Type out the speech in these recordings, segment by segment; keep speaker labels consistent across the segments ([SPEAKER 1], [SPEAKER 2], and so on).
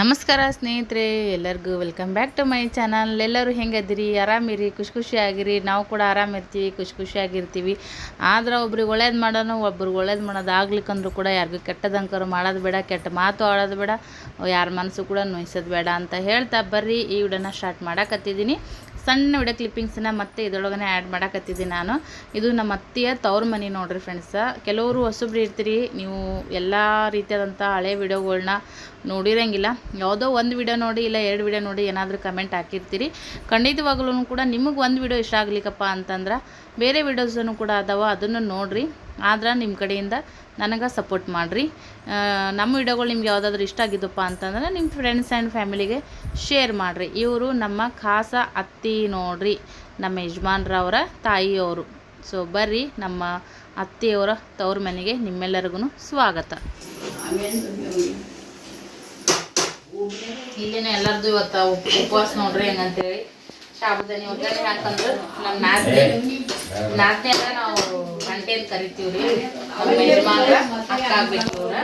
[SPEAKER 1] ನಮಸ್ಕಾರ ಸ್ನೇಹಿತರೆ, ಎಲ್ಲರಿಗೂ welcome back to my channel ಎಲ್ಲರೂ ಹೆಂಗದಿರಿ? ಆರಾಮಿರಿ? ಖುಷಿ ಖುಷಿಯಾಗಿರಿ? ನಾವು ಕೂಡ ಆರಾಮಿರ್ತೀವಿ, ಖುಷಿ ಖುಷಿಯಾಗಿರ್ತೀವಿ. ಆದ್ರೆ ಒಬ್ರಿಗೆ ಒಳ್ಳೇದು ಮಾಡೋನು, ಒಬ್ರಿಗೆ ಒಳ್ಳೇದು ಮಾಡೋದು ಆಗ್ಲಿಕ್ಕಂದ್ರೂ ಕೂಡ ಯಾರಿಗೂ ಕೆಟ್ಟದಂಕರು ಮಾಡೋದು ಬೇಡ, ಕೆಟ್ಟ ಮಾತು ಆಡೋದು ಬೇಡ, ಯಾರ ಮನಸ್ಸು ಕೂಡ ನೋಯಿಸೋದು ಬೇಡ ಅಂತ ಹೇಳ್ತಾ ಬರ್ರಿ. ಈ ವಿಡಿಯೋನ ಸ್ಟಾರ್ಟ್ ಮಾಡಕತ್ತಿದ್ದೀನಿ. ಸಣ್ಣ ವಿಡಿಯೋ ಕ್ಲಿಪ್ಪಿಂಗ್ಸನ್ನ ಮತ್ತೆ ಇದರೊಳಗನೆ ಆ್ಯಡ್ ಮಾಡಕತ್ತಿದ್ದೀನಿ ನಾನು. ಇದು ನಮ್ಮ ಅತ್ತೆಯ ತವ್ರ ಮನೆ ನೋಡ್ರಿ ಫ್ರೆಂಡ್ಸ ಕೆಲವರು ಹೊಸಬ್ರು ಇರ್ತೀರಿ, ನೀವು ಎಲ್ಲ ರೀತಿಯಾದಂಥ ಹಳೆ ವಿಡಿಯೋಗಳನ್ನ ನೋಡಿರಂಗಿಲ್ಲ. ಯಾವುದೋ ಒಂದು ವಿಡಿಯೋ ನೋಡಿ ಇಲ್ಲ ಎರಡು ವಿಡಿಯೋ ನೋಡಿ ಏನಾದರೂ ಕಮೆಂಟ್ ಹಾಕಿರ್ತೀರಿ. ಖಂಡಿತವಾಗ್ಲೂ ಕೂಡ ನಿಮಗೆ ಒಂದು ವಿಡಿಯೋ ಇಷ್ಟ ಆಗ್ಲಿಕ್ಕಪ್ಪ ಅಂತಂದ್ರೆ ಬೇರೆ ವಿಡಿಯೋಸನ್ನು ಕೂಡ ಅದಾವ, ಅದನ್ನು ನೋಡಿರಿ. ಆದ್ರೆ ನಿಮ್ಮ ಕಡೆಯಿಂದ ನನಗೆ ಸಪೋರ್ಟ್ ಮಾಡಿರಿ. ನಮ್ಮ ವಿಡಿಯೋಗಳು ನಿಮ್ಗೆ ಯಾವುದಾದ್ರೂ ಇಷ್ಟ ಆಗಿದ್ದಪ್ಪ ಅಂತಂದ್ರೆ ನಿಮ್ಮ ಫ್ರೆಂಡ್ಸ್ ಆ್ಯಂಡ್ ಫ್ಯಾಮಿಲಿಗೆ ಶೇರ್ ಮಾಡಿರಿ. ಇವರು ನಮ್ಮ ಖಾಸ ಅತ್ತಿ ನೋಡ್ರಿ ನಮ್ಮ ಯಜಮಾನ್ರವರ ತಾಯಿಯವರು. ಸೊ ಬರ್ರಿ ನಮ್ಮ ಅತ್ತೆಯವರ ತವ್ರ ಮನೆಗೆ ನಿಮ್ಮೆಲ್ಲರಿಗೂ ಸ್ವಾಗತ. ಇಲ್ಲಿನ ಎಲ್ಲರದು ಇವತ್ತು ಉಪವಾಸ ನೋಡ್ರಿ ಹೆಂಗಂತೇಳಿ. ಸಾಬುದಾನಿ ಒಗ್ಗರಣೆ ಹಾಕಂದ್ರೆ. ನಮ್ಮ ನಾಲ್ಕನೇ ನಾಲ್ಕನೇ ನಾವು ಗಂಟೆ ಅಂತ ಕರಿತೀವ್ರಿ ನಮ್ಮ ಯಜಮಾನ್ರ ಅಕ್ಕ ಆಗ್ಬೇಕು ಇವ್ರ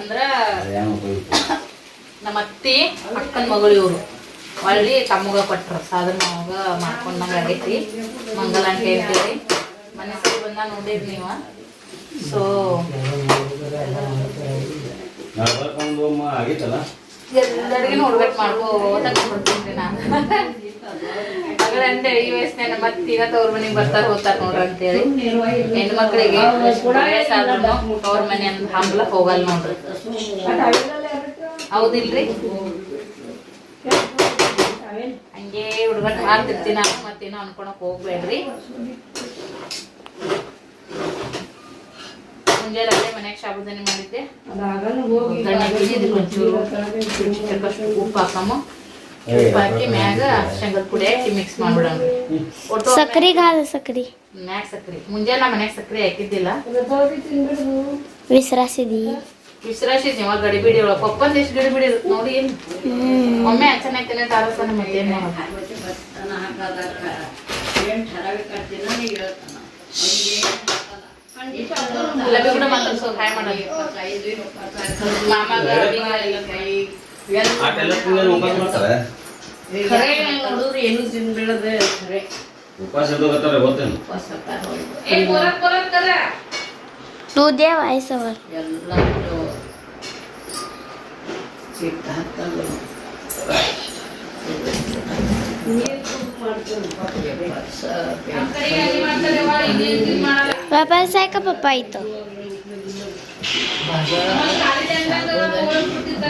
[SPEAKER 1] ಅಂದ್ರ ನಮ್ಮ ಅತ್ತಿ, ಅಕ್ಕನ ಮಗಳು ಇವರು. ಹೊಳ್ಳಿ ತಮ್ಮಗ ಕೊಟ್ರು. ಸಾಧನ ಮಗ ಮಾಡ್ಕೊಂಡಂಗ ಆಗೈತಿ. ಮಂಗಲ ಅಂತ ಹೇಳ್ತೀವಿ. ಮನೆ ಸರಿ ಬಂದ ನೋಡಿರಿ ನೀವು. ಸೊ ಎಲ್ಲರಿಗೂ ನೋಡ್ಬೇಕು ಮಾಡ್ಕೋತ ಕೊಡ್ತೀನಿ ನಾನು. ಮಗಳಂದ್ರೆ ಈ ವಯಸ್ಸಿನ ಮತ್ತೆ ಈಗ ತವ್ರ ಮನೆಗೆ ಬರ್ತಾರ ಹೋಗ್ತಾರ ನೋಡ್ರಿ ಅಂತೇಳಿ. ಹೆಣ್ಮಕ್ಳಿಗೆ ವಯಸ್ಸಾದ್ರೂ ತವ್ರ ಮನೆ ಅಂತ ಹಂಬಲ ಹೋಗಲ್ಲ ನೋಡ್ರಿ. ಹೌದಿಲ್ರಿ? ಹಂಗೆ ಹುಡುಗನ್ ಮಾಡ್ತಿರ್ತೀನಿ ನಾನು ಮತ್ತೇನೋ ಅನ್ಕೊಳಕ್ ಹೋಗ್ಬೇಡ್ರಿ. ಮುಂಜಾನೆ ಅಲ್ಲೇ ಮನ್ಯಾಗ ಸಾಬುದಾನಿ ಮಾಡಿದ್ದೆ. ಉಪ್ಪು ಹಾಕಮ್ಮ. ಉಪ್ಪು ಹಾಕಿ ಮ್ಯಾಗ ಶಂಗದ ಪುಡಿ ಹಾಕಿ ಮಿಕ್ಸ್ ಮಾಡ್ಬಿಡೋಣ. ಒಟ್ಟು
[SPEAKER 2] ಸಕ್ರಿ ಘಾಲ ಸಕ್ರಿ.
[SPEAKER 1] ಮ್ಯಾಗ ಸಕ್ರಿ. ಮುಂಜಾನೆ ಮನ್ಯಾಗ ಸಕ್ರಿ ಹಾಕಿದ್ದಿಲ್ಲ.
[SPEAKER 2] ವಿಸ್ರಾಸಿದಿ.
[SPEAKER 1] ವಿಸ್ರಾಸಿದ್ ಯಾವಾಗ ಗಡಿಬಿಡಿ ಒಳಗ ಪಪ್ಪಂದ ಎಷ್ಟು ಗಡಿಬಿಡಿ ಇರುತ್ತೆ ನೋಡಿ. ಏನ್ ಒಮ್ಮೆ ಚೆನ್ನಾಗಿ ತಾರಸನ ಮತ್ತೇನ್ ಮಾಡಲ್ಲ ಮಾಮಾಗ
[SPEAKER 3] ಆಟೆಲ್ಲ ತಿಂಗಳು ಉಪವಾಸ ಮಾಡ್ತಾರೆ
[SPEAKER 1] ಖರೆ ನೋಡಿದ್ರೆ ಏನು ತಿನ್ಬಿಡದೆ ಖರೆ.
[SPEAKER 3] ಉಪವಾಸ ಎದೋಗತ್ತಾರೆ ಗೊತ್ತೇನು
[SPEAKER 1] ಏ ಬೋರಕ್ ಬೋರಕ್ ಕರ.
[SPEAKER 2] तू दे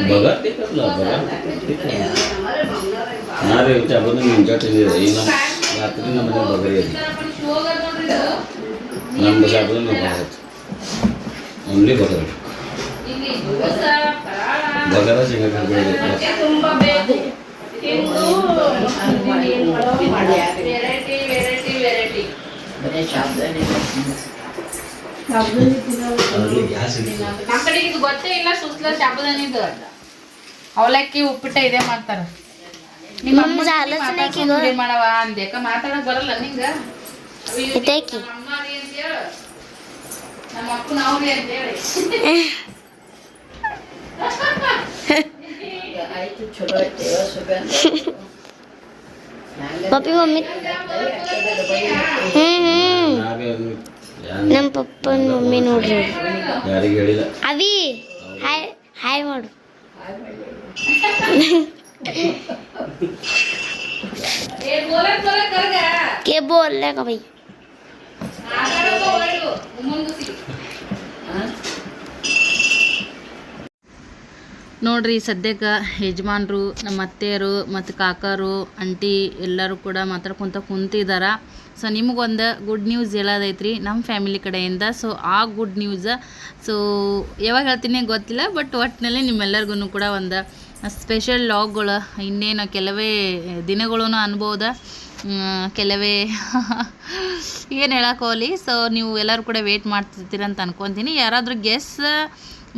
[SPEAKER 3] बघा ते कसलं बघा ನಾ ರೀ ಚಾಬಂದು ಮುಂಜಾನೆ ತಿಂದಿದೆ ಈಗ ರಾತ್ರಿ ನಮ್ಮ ಮನೆ ಬಗರಿ ಇದೆ ನಮ್ದು ಚಾಬಂದು ಬಗತ್ ಓನ್ಲಿ ಬಗರ್ ಬಗರ ಶೇಂಗಾ ಬೆಳೆದಿದೆ
[SPEAKER 1] ವೆರೈಟಿ ವೆರೈಟಿ ವೆರೈಟಿ
[SPEAKER 3] ಅದ್ರಲ್ಲಿ ಗ್ಯಾಸ್ ಇದೆ
[SPEAKER 1] ನಮ್ಮ ಕಡೆಗೆ ಇದು ಗೊತ್ತೇ ಇಲ್ಲ ಸುಸ್ಲ ಇದು ಅವಲಕ್ಕಿ ಉಪ್ಪಿಟ್ಟ ಇದೇ ಮಾಡ್ತಾರ ನಿಮ್ಮ ಅಮ್ಮ ಮಾಡವ ಅಂದೇಕ ಮಾತಾಡಕ್ ಬರಲ್ಲ ನಿಂಗ ನಮ್ಮ ಅಪ್ಪನ ಅವ್ರಿ ಅಂತ ಹೇಳಿ
[SPEAKER 2] ಆಯ್ತು ಚಲೋ ಪಪ್ಪಿ ಮಮ್ಮಿ.
[SPEAKER 3] ಹ್ಮ್ ಹ್ಮ್.
[SPEAKER 2] ನಮ್ಮ ಪಪ್ಪ ಮಮ್ಮಿ ನೋಡ್ರಿ. ಅವಿ ಹಾಯ್ ಹಾಯ್ ಮಾಡು.
[SPEAKER 1] ಕೆ ಅಲ್ಲ ಕಬೈ ನೋಡ್ರಿ ಸದ್ಯಕ್ಕ ಯಜಮಾನ್ರು ನಮ್ಮ ಅತ್ತೆಯರು ಮತ್ತು ಕಾಕರು ಅಂಟಿ ಎಲ್ಲರೂ ಕೂಡ ಮಾತಾಡ್ಕೊಂತ ಕುಂತಿದ್ದಾರೆ ಸೊ ನಿಮಗೊಂದು ಗುಡ್ ನ್ಯೂಸ್ ಹೇಳೋದೈತ್ರಿ ನಮ್ಮ ಫ್ಯಾಮಿಲಿ ಕಡೆಯಿಂದ. ಸೊ ಆ ಗುಡ್ ನ್ಯೂಸ ಸೊ ಯಾವಾಗ ಹೇಳ್ತೀನಿ ಗೊತ್ತಿಲ್ಲ ಬಟ್ ಒಟ್ಟಿನಲ್ಲಿ ನಿಮ್ಮೆಲ್ಲರಿಗೂ ಕೂಡ ಒಂದು ಸ್ಪೆಷಲ್ ಲಾಗ್ಗಳು ಇನ್ನೇನು ಕೆಲವೇ ದಿನಗಳೂ ಅನ್ಬೋದ. ಕೆಲವೇ ಏನು ಹೇಳೋಕ್ಕೋಲಿ ಸೊ ನೀವು ಎಲ್ಲರೂ ಕೂಡ ವೇಟ್ ಮಾಡ್ತಿರ್ತೀರ ಅಂತ ಅನ್ಕೊತೀನಿ. ಯಾರಾದರೂ ಗೆಸ್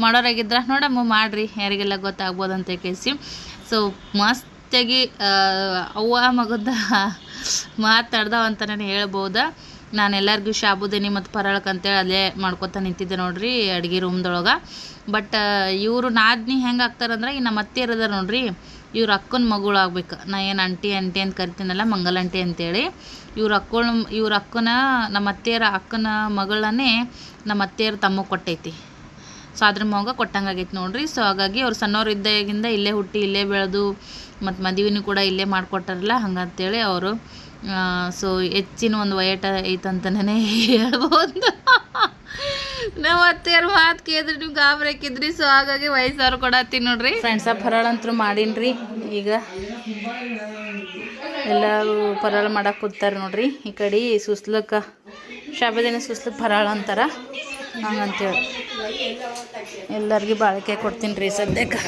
[SPEAKER 1] ಮಾಡೋರಾಗಿದ್ರೆ ನೋಡಮ್ಮ, ಮಾಡಿರಿ. ಯಾರಿಗೆಲ್ಲ ಗೊತ್ತಾಗ್ಬೋದು ಅಂತ ಕೇಳಿಸಿ. ಸೊ ಮಸ್ತಾಗಿ ಅವ್ವ ಮಗದ ಮಾತಾಡ್ದವ ಅಂತ ನಾನು ಹೇಳ್ಬೋದ. ನಾನು ಎಲ್ಲರಿಗೂ ಶಾಬುದೇನಿ ಮತ್ತು ಪರಳಕ್ಕೆ ಅಂತೇಳಿ ಅಲ್ಲೇ ಮಾಡ್ಕೊತ ನಿಂತಿದ್ದೆ ನೋಡ್ರಿ ಅಡುಗೆ ರೂಮ್ದೊಳಗೆ. ಬಟ್ ಇವರು ನಾದ್ನಿ ಹೆಂಗೆ ಆಗ್ತಾರಂದ್ರೆ ಈ ನಮ್ಮ ಅತ್ತೆ ಇರದ ನೋಡ್ರಿ. ಇವ್ರ ಅಕ್ಕನ ಮಗಳು ಆಗ್ಬೇಕು. ನಾ ಏನು ಅಂಟಿ ಅಂಟಿ ಅಂತ ಕರಿತೀನಲ್ಲ ಮಂಗಲಂಟಿ ಅಂತೇಳಿ. ಇವ್ರ ಅಕ್ಕಳ, ಇವ್ರ ಅಕ್ಕನ, ನಮ್ಮ ಅತ್ತೆಯರ ಅಕ್ಕನ ಮಗಳನ್ನೇ ನಮ್ಮ ಅತ್ತೆಯರ ತಮ್ಮ ಕೊಟ್ಟೈತಿ. ಸೊ ಅದ್ರ ಮಗ ಕೊಟ್ಟಂಗೆ ನೋಡಿರಿ. ನೋಡ್ರಿ ಸೊ ಹಾಗಾಗಿ ಅವ್ರು ಸಣ್ಣವ್ರು ಇದ್ದಾಗಿಂದ ಇಲ್ಲೇ ಹುಟ್ಟಿ, ಇಲ್ಲೇ ಬೆಳೆದು ಮತ್ತು ಮದುವೆನೂ ಕೂಡ ಇಲ್ಲೇ ಮಾಡಿಕೊಟ್ಟಾರಲ್ಲ, ಹಂಗಂತೇಳಿ ಅವರು ಸೊ ಹೆಚ್ಚಿನ ಒಂದು ವಯಟ ಐತಂತನೇ ಹೇಳ್ಬೋದು. ನಾವು ಅತ್ತೆಯರ ಮಾತು ಕೇಳಿದ್ರಿ ನೀವು ಗಾಬರಿ ಹಾಕಿದ್ರಿ ಸೊ ಹಾಗಾಗಿ ವಯಸ್ಸವ್ರು ಕೊಡತ್ತೀನಿ ನೋಡ್ರಿ. ಫ್ರೆಂಡ್ಸ ಪರಳ ಅಂತೂ ಮಾಡೀನ್ರಿ, ಈಗ ಎಲ್ಲರೂ ಪರಳ ಮಾಡಕ್ಕೆ ಕೂತಾರೆ ನೋಡ್ರಿ, ಈ ಕಡೆ ಸುಸ್ಲಕ್ಕೆ, ಶಾಬದಿನ ಸುಸ್ಲಕ್ಕೆ ಪರಳ ಅಂತಾರ, ಹಂಗಂತೇಳಿ. ಎಲ್ಲರಿಗೂ ಬಾಳಿಕೆ ಕೊಡ್ತೀನಿ ರೀ ಸದ್ಯಕ್ಕೆ.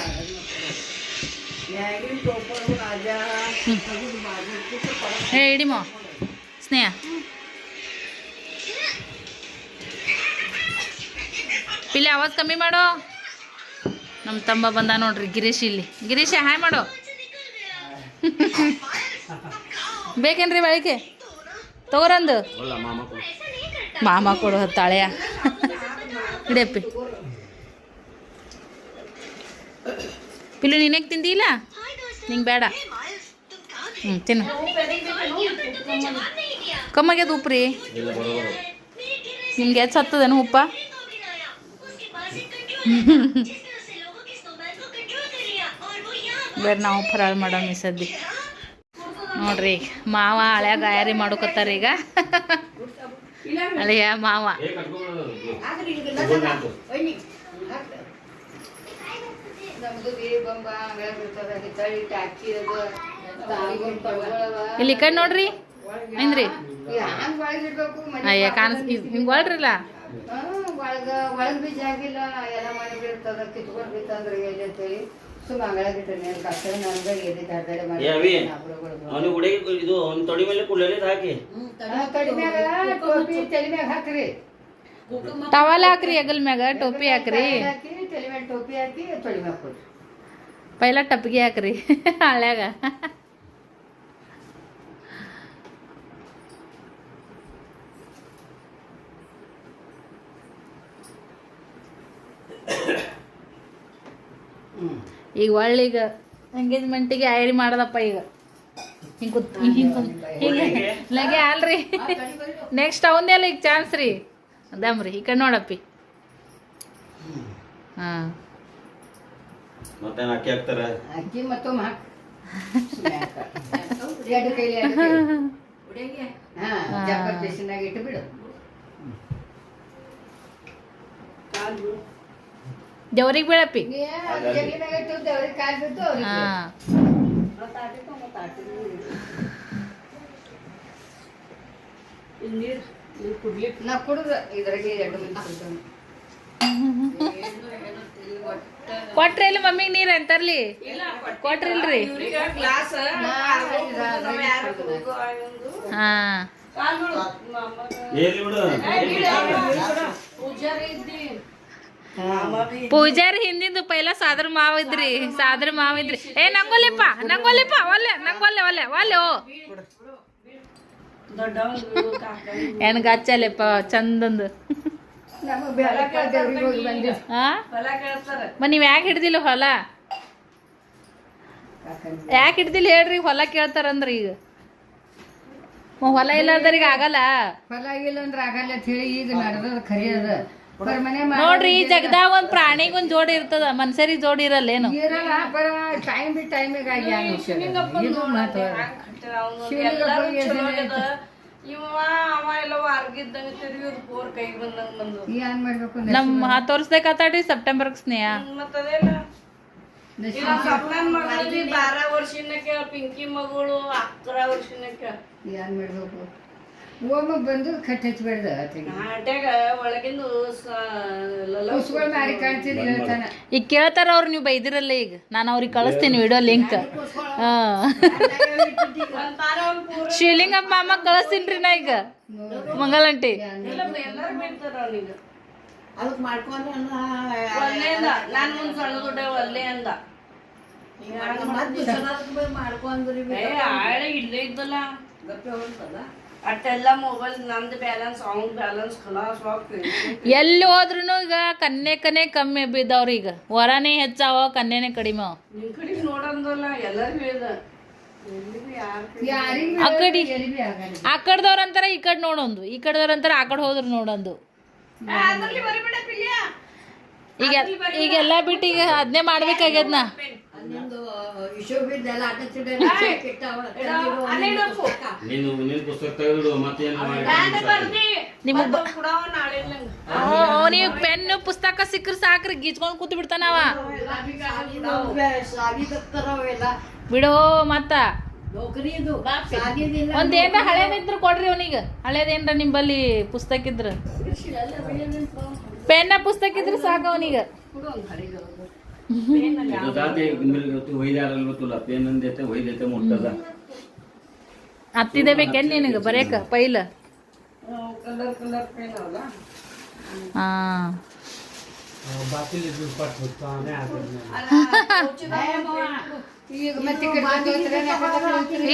[SPEAKER 1] ಹೇ ಇಡಿಮೋ ಸ್ನೇಹ. ಇಲ್ಲಿ ಆವಾಜ್ ಕಮ್ಮಿ ಮಾಡು. ನಮ್ಮ ತಮ್ಮ ಬಂದ ನೋಡ್ರಿ ಗಿರೀಶ್ ಇಲ್ಲಿ. ಗಿರೀಶ ಹಾಯ್ ಮಾಡು. ಬೇಕೇನ್ರಿ ಬಾಳಿಕೆ? ತಗೋರಂದು?
[SPEAKER 3] ಒಳ್ಳೆ ಮಾಮ ಕೊಡು.
[SPEAKER 1] ಮಾಮ ಕೊಡು ತಾಳೆಯ. ಇಡಪ್ಪಿ ಪಿಲ್ಲು ನೀನೇಗೆ ತಿಂದಿಲ್ಲ ನಿಂಗೆ ಬೇಡ. ಹ್ಞೂ ತಿನ್ನು. ಕಮ್ಮಾಗ್ಯದ ಉಪ್ಪು ರೀ ನಿಮ್ಗೆ ಎಚ್ ಹತ್ತದೇನು ಉಪ್ಪ? ಬೇಡ ನಾವು ಫರಾಳ ಮಾಡೋಣ ಈ ಸದ್ದಿ ನೋಡ್ರಿ ಮಾವ ಹಳೆಯ ಗಾಯಾರಿ ಮಾಡ್ಕೊತಾರ ಈಗ. ಹಳೆಯ ಮಾವ.
[SPEAKER 3] ಏ ಕಟ್ಕೊಂಡು
[SPEAKER 1] ಇಲ್ಲಿ ಕಣ್ ನೋಡ್ರಿ ಏನ್ರಿ ಅಯ್ಯ ಕಾಣಿಸ್ ಹಿಂಗೆ ಒಳ್ರಿಲ್ಲ?
[SPEAKER 4] ಒಳಗ ಒಳಗ್ ಬೀಜ ಆಗಿಲ್ಲ ಎಲ್ಲ ಮಾಡಿ ಬೀಳ್ತದ ಕಿತ್ಕೊಂಡ್ ಬಿತ್ತಂದ್ರ ಎಲ್ಲಿ ಅಂತೇಳಿ. ಸುಮ್ಮ ಅಂಗಳ ಬಿಟ್ಟನೆ ಕಷ್ಟ ನನ್ಗ ಎಲ್ಲಿ ಮಾಡಿ.
[SPEAKER 3] ಅವನಿಗೆ ಉಡುಗೆ ಇದು ಅವ್ನ ತೊಡಿ ಮೇಲೆ ಕುಳ್ಳಲೇ ಹಾಕಿ.
[SPEAKER 4] ತಡಿ ಕಡಿ ಮ್ಯಾಗ ಟೋಪಿ ತಲೆ ಮ್ಯಾಗ ಹಾಕ್ರಿ.
[SPEAKER 1] ಟವಲ್ ಹಾಕ್ರಿ ಹೆಗಲ್ ಮ್ಯಾಗ ಟೋಪಿ ಹಾಕ್ರಿ.
[SPEAKER 4] ಟೋಪಿ ಹಾಕಿ
[SPEAKER 1] ಪೈಲ ಟಪ್ಪಿಗೆ ಹಾಕ್ರಿ ಹಳ್ಯಾಗ. ಈಗ ಒಳ್ಳೀಗ ಎಂಗೇಜ್ಮೆಂಟಿಗೆ ಐರಿ ಮಾಡದಪ್ಪ ಈಗ. ಹಿಂಗೆ ಕೂತ್ ಹಿಂಗೆ ಹಿಂಗೆ ಲಗೆ ಅಲ್ರಿ. ನೆಕ್ಸ್ಟ್ ಅವಂದೆಲ್ಲ ಈಗ ಚಾನ್ಸ್ ರೀ. ಅದಮ್ರಿ ಈ ಕಡೆ ನೋಡಪ್ಪಿ. ಹಾಂ.
[SPEAKER 3] ಅಕ್ಕಿ ಹಾಕ್ತಾರ?
[SPEAKER 4] ಅಕ್ಕಿ ಎರಡು ಕೈಲಿ. ಹಾ ಇಟ್ಟು ಬಿಡು.
[SPEAKER 1] ದೇವ್ರಿಗೆ ಬೀಳಪ್ಪಿ. ಹಾಂ.
[SPEAKER 4] ನಾ ಕುಡುದ ಇದ್ರಾಗೆ ಎರಡು.
[SPEAKER 1] ಕೊಟ್ರಿ ಇಲ್ಲ ಮಮ್ಮಿಗೆ ನೀರು ಅಂತರ್ಲಿ? ಕೊಟ್ರಿಲ್ರಿ. ಹಾ. ಪೂಜಾರಿ ಹಿಂದಿಂದು ಪೈಲ ಸಾದ್ರ ಮಾವ ಇದ್ರಿ ಸಾದ್ರ ಮಾವ ಇದ್ರಿ. ಏ ನಂಗೊಲಿಪ್ಪ ನಂಗೊಲಿಪ್ಪ ಒಲ್ಲೆ ನಂಗೊಲ್ಲೆ ಒಲ್ಲೆ ಒಲ್ಲೆ ಓ. ಏನ್ ಹಚ್ಚಲ್ಲಪ್ಪ ಚಂದಂದು. ನೀವ್ ಯಾಕೆ ಹಿಡ್ದಿಲ್ಲ ಹೊಲ? ಯಾಕೆ ಹಿಡ್ದಿಲ್ಲ ಹೇಳ್ರಿ ಹೊಲ ಕೇಳ್ತಾರಂದ್ರ ಈಗ. ಹೊಲ ಇಲ್ಲದರಿಗೆ ಆಗಲ್ಲ.
[SPEAKER 4] ಹೊಲ ಇಲ್ಲ ಅಂದ್ರೆ ಆಗಲ್ಲ ಅಂತ ಹೇಳಿ ಈಗ ನಡೆದ ಖರೀದ ಅದ.
[SPEAKER 1] ನೋಡ್ರಿ ಈ ಜಗದಾಗ ಒಂದ್ ಪ್ರಾಣಿಗ್ ಒಂದ್ ಜೋಡಿ ಇರ್ತದ ಮನ್ಸರಿಗೆ ಜೋಡಿ ಇರಲ್ಲ ಏನು?
[SPEAKER 4] ಇರಲ್ಲ ಬರ ಟೈಮ್ ಬಿ ಟೈಮಿಗೆ ಆಗಿ ಯಾವ ವಿಷಯ ಇದು ಮಹತ್ವ ಶಿವಲಿಂಗಪ್ಪಗೆ ಎದೆಲೆ
[SPEAKER 5] ಇವ ಅವ ಎಲ್ಲ ವಾರ್ಗಿದ್ದಂಗ ತಿರುಗಿ ಬೋರ್ ಕೈಗೆ ಬಂದಂಗ ಬಂದು
[SPEAKER 4] ಏನ್ ಮಾಡ್ಬೇಕು
[SPEAKER 1] ನಮ್ ಹತ್ತು ವರ್ಷದಾಗ ಸೆಪ್ಟೆಂಬರ್ ಸ್ನೇಹ.
[SPEAKER 5] ಮತ್ತದೇನ? ಈಗ ಸಪ್ನನ್ ಮಗಳಲ್ಲಿ ಬಾರ ವರ್ಷನಕ್ಕೆ ಪಿಂಕಿ ಮಗಳು ಅಕ್ಕರ ವರ್ಷನಕ್ಕೆ
[SPEAKER 4] ಏನ್ ಮಾಡ್ಬೇಕು. ಒಮ್ಮೆ ಬಂದು ಕಟ್
[SPEAKER 5] ಒಳಗಿಂದು
[SPEAKER 4] ಮಾರಿ ಹೇಳ್ತಾನ.
[SPEAKER 1] ಈಗ ಕೇಳ್ತಾರ ಅವ್ರು ನೀವು ಬೈದಿರಲ್ಲ ಈಗ. ನಾನು ಅವ್ರಿಗೆ ಕಳಿಸ್ತೀನಿ ವಿಡಿಯೋ ಲಿಂಕ್. ಹಾ. ಶಿವಲಿಂಗಪ್ಪ ಮಾಮ ಕಳಿಸ್ತೀನಿ ರೀ ನಾ ಈಗ. ಮಂಗಲಂಟಿ
[SPEAKER 5] ಎಲ್ಲರೂ ಬಿಡ್ತಾರ ಅವನಿಗೆ. ಒಲ್ಲೆಂದ ನಾನ್ ಮುಂದ್ ಸಣ್ಣ ದುಡ್ಡ ಒಲ್ಲೆ ಅಂದ. ಏ ಆಳೆ ಇಲ್ಲೇ ಇದ್ದಲ್ಲ. ಅಟ್ಟೆಲ್ಲ ಮೊಬೈಲ್ ನಂದು ಬ್ಯಾಲೆನ್ಸ್ ಅವ್ನ ಬ್ಯಾಲೆನ್ಸ್ ಖಲಾಸ್ ಹೋಗ್ತೀವಿ
[SPEAKER 1] ಎಲ್ಲಿ ಹೋದ್ರೂ ಈಗ ಕನ್ಯಕನೇ ಕಮ್ಮಿ ಬಿದ್ದವ್ರಿ ಈಗ. ವರನೇ ಹೆಚ್ಚಾವ ಕನ್ಯೆನೇ ಕಡಿಮೆ ಅವ.
[SPEAKER 5] ನಿಮ್ ಕಡೆ ನೋಡಂದಲ್ಲ ಎಲ್ಲರಿಗೂ ಇದೆ.
[SPEAKER 4] ಯಾರಿಗೂ
[SPEAKER 1] ಆ ಕಡೆ
[SPEAKER 4] ಎಲ್ಲಿ ಆಗಲ್ಲ
[SPEAKER 1] ಆ ಕಡ್ದವ್ರ ಅಂತಾರ ಈ ಕಡೆ ನೋಡೊಂದು. ಈ ಕಡೆದವ್ರ ಅಂತಾರ ಆ ಕಡೆ ಹೋದ್ರು ನೋಡೊಂದು.
[SPEAKER 5] ಅದ್ರಲ್ಲಿ ಬರಿಬೇಡ ಪಿಲ್ಯ.
[SPEAKER 1] ಈಗ ಈಗೆಲ್ಲ ಬಿಟ್ಟು ಈಗ ಅದನ್ನೇ ಮಾಡ್ಬೇಕಾಗ್ಯದ ನಾ
[SPEAKER 3] ನೀನು ಪುಸ್ತಕ ತೆಗೆದು ಮತ್ತೇನು
[SPEAKER 1] ನೀವು ಪೆನ್ ಪುಸ್ತಕ ಸಿಕ್ಕ್ರ ಸಾಕ್ರಿ ಗೀಚ್ಕೊಂಡ್ ಕೂತ್ ಬಿಡ್ತಾನವ ಬಿಡೋ ಮತ್ತ. ಒಂದೇನ ಏನ್ರ ಹಳೇದಿದ್ರ ಕೊಡ್ರಿ ಅವನಿಗ. ಹಳೇದೇನ್ರ ನಿಂಬಲ್ಲಿ ಪುಸ್ತಕ ಇದ್ರ. ಪೆನ್ನ ಪುಸ್ತಕ ಇದ್ರ ಸಾಕ ಅವನಿಗ. ಹತ್ತಿದೆ ಬೇಕೇನು ನಿನಗೆ ಬರೇಕ ಪೈಲ. ಹಾಂ.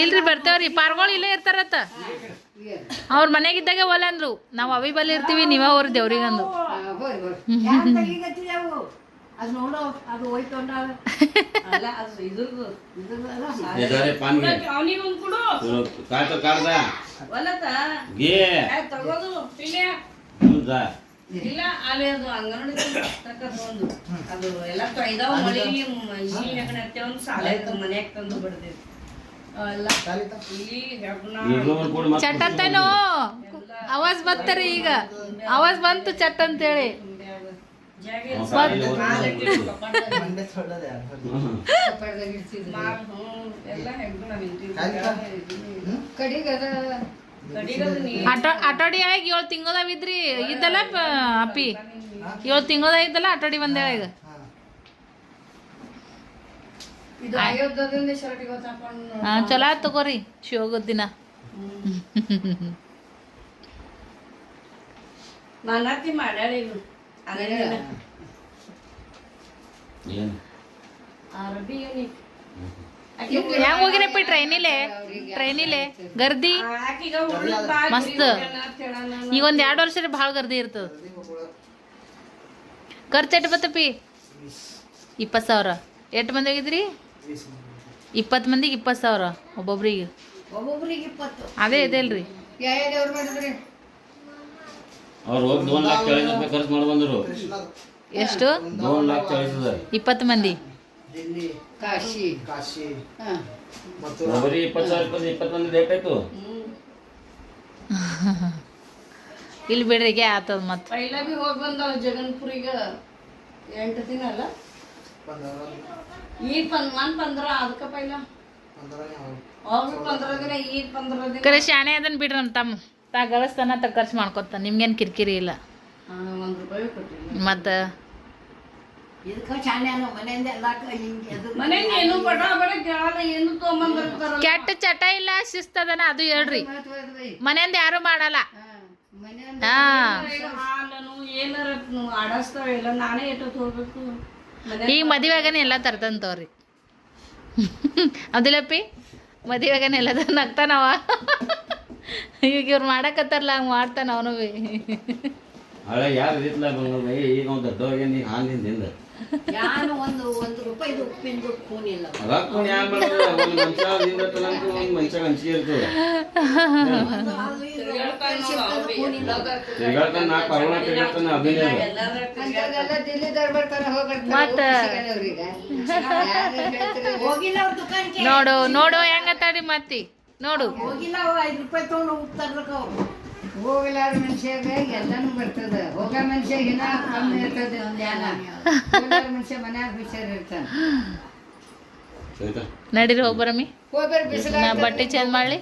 [SPEAKER 1] ಇಲ್ರಿ ಬರ್ತೇವ್ರಿ ಪಾರ್ಗಳು ಇಲ್ಲೇ ಇರ್ತಾರತ್ತ. ಅವ್ರ ಮನೆಗಿದ್ದಾಗ ಒಲೆ ಅಂದ್ರು ನಾವ್ ಅವಿ ಬಲ್ಲಿ ಇರ್ತೀವಿ ನೀವ ಅವ್ರ ದೇವ್ರಿಗಂದು
[SPEAKER 4] ಹೋರಿ.
[SPEAKER 5] ಅಲ್ಲ ಅದು ಇದ್ರದ್ದು ಒಂದು ಕೊಡು.
[SPEAKER 3] ಕಾಟ ಕಾಡ್ದ
[SPEAKER 5] ಒಲ್ಲತ್ತ?
[SPEAKER 3] ಗೇ.
[SPEAKER 5] ತಗೋದು ಪಿಲ್ಯ
[SPEAKER 3] ಮುಂದ
[SPEAKER 5] ಇಲ್ಲ ಅಲ್ಲಿ ಅದು ಅಂಗನವಾಡಿ ತಕ್ಕದ್ದು ಒಂದು. ಅದು ಎಲ್ಲ ಮಳಿಗೆ ಯಾಕಡೆ ಹತ್ತೇವ್ ಸಾಲ ಇತ್ತು ಮನ್ಯಾಗ ತಂದು ಬಿಡ್ದೇವಿ
[SPEAKER 1] ಚಟ್ ಅಂತೇನು? ಅವಾಜ್ ಬತ್ತರಿ ಈಗ. ಅವಾಜ್ ಬಂತು ಚಟ್ ಅಂತೇಳಿ. ಆಟೋಡಿ ಆಗಿ ಏಳು ತಿಂಗಳದಾವಿದ್ರಿ ಇದ್ದಲ್ಲ ಅಪ್ಪಿ? ಏಳು ತಿಂಗಳದ ಇದ್ದಲ್ಲ ಆಟೋಡಿ ಬಂದೇಳ ಈಗ
[SPEAKER 5] ಇದು. ಅಯೋಧ್ಯದಿಂದ ಶರ್ಟ್ ಇವತ್ತು
[SPEAKER 1] ಹಾ ಚಲೋ ತಗೋರಿ ಶಿವಗದ ದಿನ.
[SPEAKER 5] ನಾನಾತಿ ಮಾಡ್ಯಾಳ ಇದು ಹೋಗಿರಪ್ಪ
[SPEAKER 3] ಏನು
[SPEAKER 5] ಅರಬಿ ಯೂನಿಕ್
[SPEAKER 1] ಹೆಂಗ್ ಹೋಗಿರಪ್ಪಿ ಟ್ರೈನಿಲೆ ಟ್ರೈನಿಲೆ ಗರ್ದಿ ಮಸ್ತ್. ಈಗ ಒಂದ್ ಎರಡು ವರ್ಷ ಭಾಳ ಗರ್ದಿ ಇರ್ತದ ಖರ್ಚು ಎಟ್ ಬತ್ತಪ್ಪಿ ಇಪ್ಪತ್ತು ಸಾವಿರ ಎಷ್ಟು ಮಂದಿ ಹೋಗಿದ್ರಿ ಇಪ್ಪತ್ತು ಮಂದಿಗೆ ಇಪ್ಪತ್ತು ಸಾವಿರ ಒಬ್ಬೊಬ್ರಿಗೆ ಅದೇ ಇದೆ ಅಲ್ರಿ
[SPEAKER 3] ಅವ್ರು ಹೋಗಿ ದೋನ್ ಲಾಕ್ ಚಾಳಿಸ್ ರೂಪಾಯಿ ಖರ್ಚು ಮಾಡಿ ಬಂದರು.
[SPEAKER 1] ಎಷ್ಟು?
[SPEAKER 3] ದೋನ್ ಲಾಕ್ ಚಾಳಿಸ್ ಅದ
[SPEAKER 1] ಇಪ್ಪತ್ತು ಮಂದಿ.
[SPEAKER 4] ಕಾಶಿ.
[SPEAKER 6] ಕಾಶಿ.
[SPEAKER 4] ಹಾ.
[SPEAKER 3] ಬರೀ ಇಪ್ಪತ್ತು ಸಾವಿರ ರೂಪಾಯಿ ಇಪ್ಪತ್ತು ಮಂದಿ ಆಯ್ತು.
[SPEAKER 1] ಇಲ್ಲಿ ಬಿಡ್ರಿಗೆ ಆತದ ಮತ್ತೆ
[SPEAKER 5] ಪೈಲ ಬಿ ಹೋಗಿ ಜಗನ್ಪುರಿಗ. ಎಂಟು ದಿನ ಅಲ್ಲ? ಈಗ ಮನ್ ಪಂದ್ರ ಅದಕ್ಕೆ ಪೈಲ? ಅವ್ರು ಪಂದ್ರ ದಿನ ಈಗ ಪಂದ್ರ ದಿನ.
[SPEAKER 1] ಕರೆ ಶಾಣೆ ಅದನ್ನ ಬಿಡ್ರಿ ನಮ್ಮ ತಮ್ಮ. ತಾ ಗಳಿಸ್ತಾನ ತ ಖರ್ಚು ಮಾಡ್ಕೊತ ನಿಮ್ಗೇನು ಕಿರಿಕಿರಿ ಇಲ್ಲ.
[SPEAKER 5] ಒಂದ್ ರೂಪಾಯಿ ಕೊಟ್ಟಿಲ್ಲ
[SPEAKER 1] ಮತ್ತು? ಕೆಟ್ಟ ಚಟ ಇಲ್ಲ ಶಿಸ್ತದನ ಅದು ಹೇಳ್ರಿ. ಮನೆಯಿಂದ ಯಾರು ಮಾಡಲ್ಲ. ಈಗ ಮದುವೆಗನೆ ಎಲ್ಲ ತರ್ತಂತವ್ರಿ ಅದಿಲ್ಲಪ್ಪಿ ಮದುವೆಗನೆ ಎಲ್ಲ ನಗ್ತಾನವ ಈಗ ಇವ್ರು ಮಾಡಕತ್ತಾರಲ್ಲ ಹಂಗೆ ಮಾಡ್ತಾನ ಅವನು
[SPEAKER 3] ಹಳೆ ಯಾರು ಇದಿತ್ತಲ್ಲ ಬಂಗಲ್ ಈಗ ಒಂದು ದೊಡ್ಡವಾಗ ನೀ ಹಾಲಿಂದ ರೊಕ್ಕ ಯಾರು ಮಾಡೋದು ಒಂದು ಮನುಷ್ಯ ನಿಂದ ಒಂದು ಮನುಷ್ಯ ಹಂಚಿಗೆ ಇರ್ತದೆ. ತಿರ್ಗಾಡ್ತಾನೆ ನಾ ಕರೋನಾ ತಿರ್ಗಾಡ್ತಾನೆ ಅಭಿನಯ. ಅದು.
[SPEAKER 5] ಎಲ್ಲಾರ
[SPEAKER 4] ಅಂತದೆಲ್ಲ ದಿಲ್ಲಿ ದರ್ಬಾರ್ತಾನ
[SPEAKER 1] ಮತ್ತ?
[SPEAKER 4] ಹೋಗ್ರಿ
[SPEAKER 1] ಹೋಗಿಲ್ಲ ಐದು ರೂಪಾಯಿ ತಗೊಂಡು ಹೋಗ್ತಾರಕ್ಕ
[SPEAKER 4] ಹೋಗಿಲ್ಲಾರ ಮನುಷ್ಯಾಗ ಎಲ್ಲಾನು ಬರ್ತದ. ಹೋಗ ಮನುಷ್ಯಾಗ ಏನ ಕಮ್ಮಿ ಇರ್ತದೆ ಒಂದ್ ಹೋಗಲಾರ ಮನುಷ್ಯ ಮನ್ಯಾಗ ಹುಷಾರ್ ಇರ್ತಾನ.
[SPEAKER 1] ನಡೀರಿ ಹೋಗ್ಬರಮ್ಮಿ
[SPEAKER 4] ಹೋಗ್ಬರ್ ಬಿಸಿಲ
[SPEAKER 1] ನಾ ಬಟ್ಟೆ ಚೇಂಜ್ ಮಾಡ್ಲಿ.